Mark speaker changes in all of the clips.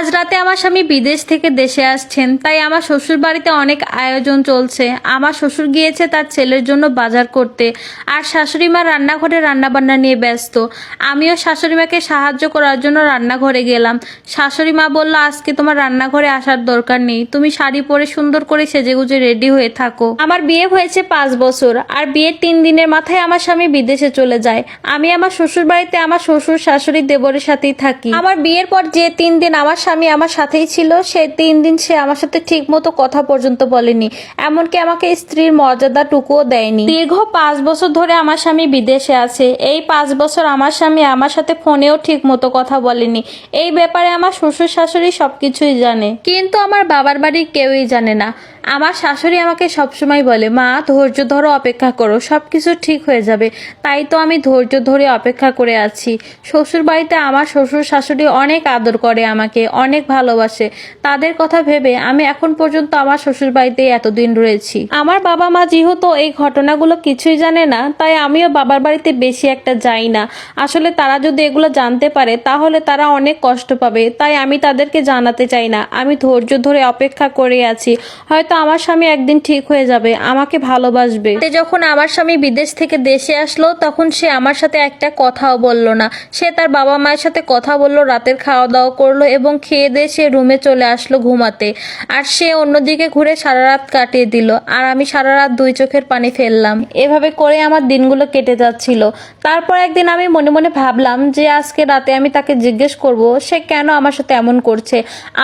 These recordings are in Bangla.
Speaker 1: আজ রাতে আমার স্বামী বিদেশ থেকে দেশে আসছেন, তাই আমার শ্বশুর বাড়িতে অনেক আয়োজন চলছে। আমার শ্বশুর গিয়েছে তার ছেলের জন্য বাজার করতে, আর শাশুড়ি মা রান্নাঘরে রান্নাবান্না নিয়ে ব্যস্ত। আমিও শাশুড়ি মাকে সাহায্য করার জন্য রান্নাঘরে গেলাম। শাশুড়ি মা বলল, আজকে তোমার রান্নাঘরে আসার দরকার নেই। তুমি শাড়ি পরে সুন্দর করে সেজেগুজে রেডি হয়ে থাকো। আমার বিয়ে হয়েছে পাঁচ বছর, আর বিয়ের তিন দিনের মাথায় আমার স্বামী বিদেশে চলে যায়। আমি আমার শ্বশুর বাড়িতে আমার শ্বশুর শাশুড়ি দেবরের সাথেই থাকি। আমার বিয়ের পর যে তিন দিন আমার স্বামী আমার সাথেই ছিল, সে তিন দিন সে আমার সাথে ঠিক মতো কথা পর্যন্ত বলেনি। এমনকি আমাকে স্ত্রীর মর্যাদাটুকুও দেয়নি। দীর্ঘ পাঁচ বছর ধরে আমার স্বামী বিদেশে আছে। এই পাঁচ বছর আমার স্বামী আমার সাথে ফোনেও ঠিক মতো কথা বলেনি। এই ব্যাপারে আমার শ্বশুর শাশুড়ি সবকিছুই জানে। কিন্তু আমার বাবার বাড়ির কেউই জানে না। আমার শাশুড়ি আমাকে সবসময় বলে, মা, ধৈর্য ধরো, অপেক্ষা করো সব কিছু ঠিক হয়ে যাবে। তাই তো আমি ধৈর্য ধরে অপেক্ষা করে আছি। শ্বশুর বাড়িতে আমার শ্বশুর শাশুড়ি অনেক আদর করে আমাকে, অনেক ভালোবাসে। তাদের কথা ভেবে আমি এখন পর্যন্ত আমার শ্বশুর বাড়িতেই এতদিন রয়েছি। আমার বাবা মা যেহেতু এই ঘটনাগুলো কিছুই জানে না, তাই আমিও বাবার বাড়িতে বেশি একটা যাই না। আসলে তারা যদি এগুলো জানতে পারে, তাহলে তারা অনেক কষ্ট পাবে। তাই আমি তাদেরকে জানাতে চাই না। আমি ধৈর্য ধরে অপেক্ষা করে আছি। হয়তো আমার স্বামী একদিন ঠিক হয়ে যাবে, আমাকে ভালোবাসবে। যখন আমার স্বামী বিদেশ থেকে দেশে আসলো, তখন সে আমার সাথে একটা কথাও বলল না। সে তার বাবা মায়ের সাথে কথা বলল, রাতের খাওয়া দাওয়া করল এবং খেয়ে দিয়ে সে রুমে চলে আসলো ঘুমাতে। আর সে অন্যদিকে ঘুরে সারা রাত কাটিয়ে দিল। আর আমি সারা রাত দুই চোখের পানি ফেললাম। এভাবে করে আমার দিনগুলো কেটে যাচ্ছিল। তারপর একদিন আমি মনে মনে ভাবলাম যে আজকে রাতে আমি তাকে জিজ্ঞেস করব, সে কেন আমার সাথে এমন করছে?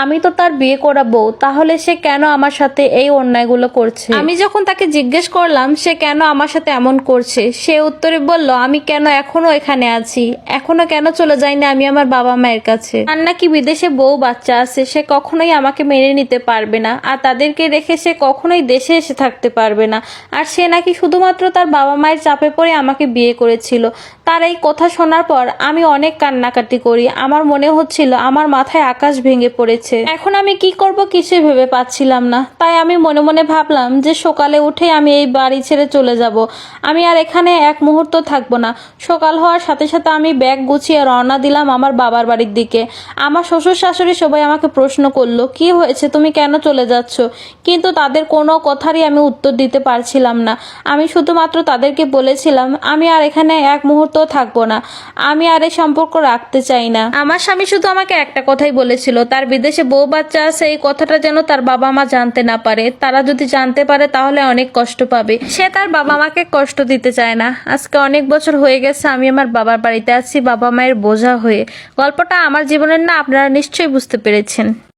Speaker 1: আমি তো তার বিয়ে করাবো, তাহলে সে কেন আমার সাথে এই অন্যায়গুলো করছে। আমি যখন তাকে জিজ্ঞেস করলাম, সে কেন আমার সাথে এমন করছে? সে উত্তরে বলল, আমি কেন এখনও এখানে আছি? এখনও কেন চলে যাইনি আমি আমার বাবা মায়ের কাছে? আর নাকি বিদেশে বউ বাচ্চা আছে, সে কখনোই আমাকে মেনে নিতে পারবে না। আর তাদেরকে রেখে সে কখনোই দেশে এসে থাকতে পারবে না। আর সে নাকি শুধুমাত্র তার বাবা মায়ের চাপে পড়ে আমাকে বিয়ে করেছিল। তার এই কথা শোনার পর আমি অনেক কান্নাকাটি করি। আমার মনে হচ্ছিল, আমার মাথায় আকাশ ভেঙে পড়েছে। এখন আমি কি করব কিছুই ভেবে পাচ্ছিলাম না। তাই আমি মনে মনে ভাবলাম যে সকালে উঠে আমি এই বাড়ি ছেড়ে চলে যাব। আমি আর এখানে এক মুহূর্ত থাকব না। সকাল হওয়ার সাথে সাথে আমি ব্যাগ গুছিয়ে রওনা দিলাম আমার বাবার বাড়ির দিকে। আমার শ্বশুর শাশুড়ি সবাই আমাকে প্রশ্ন করল, কি হয়েছে? তুমি কেন চলে যাচ্ছ? কিন্তু তাদের কোনো কথারই আমি উত্তর দিতে পারছিলাম না। আমি শুধুমাত্র তাদেরকে বলেছিলাম, আমি আর এখানে এক মুহূর্ত থাকব না। আমি আর এই সম্পর্ক রাখতে চাই না। আমার স্বামী শুধু আমাকে একটা কথাই বলেছিল, তার বিদেশে বউ বাচ্চা আছে, এই কথাটা যেন তার বাবা মা জানতে না পারে তারা যদি জানতে পারে, তাহলে অনেক কষ্ট পাবে। সে তার বাবা মাকে কষ্ট দিতে চায় না। আজকে অনেক বছর হয়ে গেছে, আমি আমার বাবার বাড়িতে আছি, বাবা মায়ের বোঝা হয়ে। গল্পটা আমার জীবনের না, আপনারা নিশ্চয়ই বুঝতে পেরেছেন।